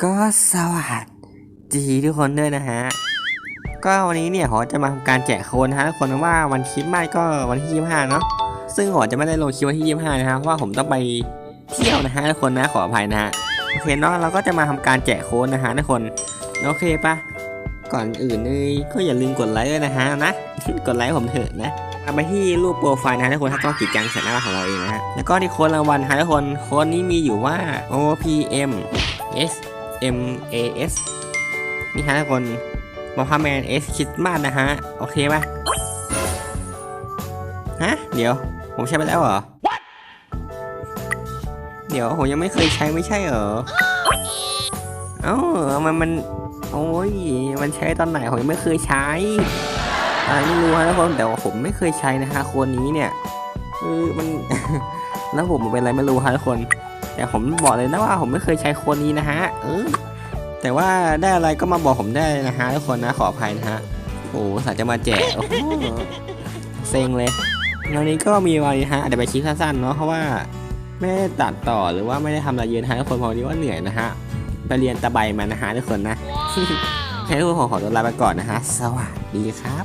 ก็สวัสดีทุกคนด้วยนะฮะ ก็วันนี้เนี่ยหอจะมาทำการแจกโคนนะฮะทุกคนว่าวันคริสต์มาก็วันที่ 25 เนาะซึ่งหอจะไม่ได้ลงคลิปวันที่ 25 นะฮะเพราะว่าผมต้องไปเที่ยวนะฮะทุกคนนะขออภัยนะฮะโอเคเนาะเราก็จะมาทำการแจกโค้ดนะฮะทุกคน โอเคปะก่อนอื่นเลยก็อย่าลืมกดไลค์ด้วยนะฮะนะ กดไลค์ผมเถอะนะเอาไปที่รูปโปรไฟล์นะทุกคนถ้าต้องกิจจังแสนน่าของเราเองนะฮะแล้วก็ที่โค้ดรางวัลนะฮะทุกคนโค้ดนี้มีอยู่ว่า OPM S M A S นี่ฮะทุกคนมาพาแมน S คิดมากนะฮะ โอเคปะฮะ เดี๋ยว ผมใช้ไปแล้วเหรอ เดี๋ยว ผมยังไม่เคยใช้ไม่ใช่เหรอ เอ้ามันมัน โอ้ย มันใช้ตอนไหน ผมยังไม่เคยใช้อะไรไม่รู้ฮะทุกคนแต่ว่าผมไม่เคยใช้นะฮะคนนี้เนี่ย คือมัน แล้วผมเป็นอะไรไม่รู้ฮะทุกคน แต่ผมบอกเลยนะว่าผมไม่เคยใช้โคนนี้นะฮะ เออ แต่ว่าได้อะไรก็มาบอกผมได้นะฮะทุกคนนะขออภัยนะฮะ โอ้สายจะมาแจกโอ้โหเซ็งเลยวันนี้ก็มีวันฮะเดี๋ยวไปคลิปสั้นๆเนาะเพราะว่าไม่ได้ตัดต่อหรือว่าไม่ได้ทำอะไรเยอะนะฮะทุกคนเพราะวันนี้ว่าเหนื่อยนะฮะไปเรียนตะไบมานะฮะทุกคนนะให้ทุกคนขอตัวลาไปก่อนนะฮะ สวัสดีครับ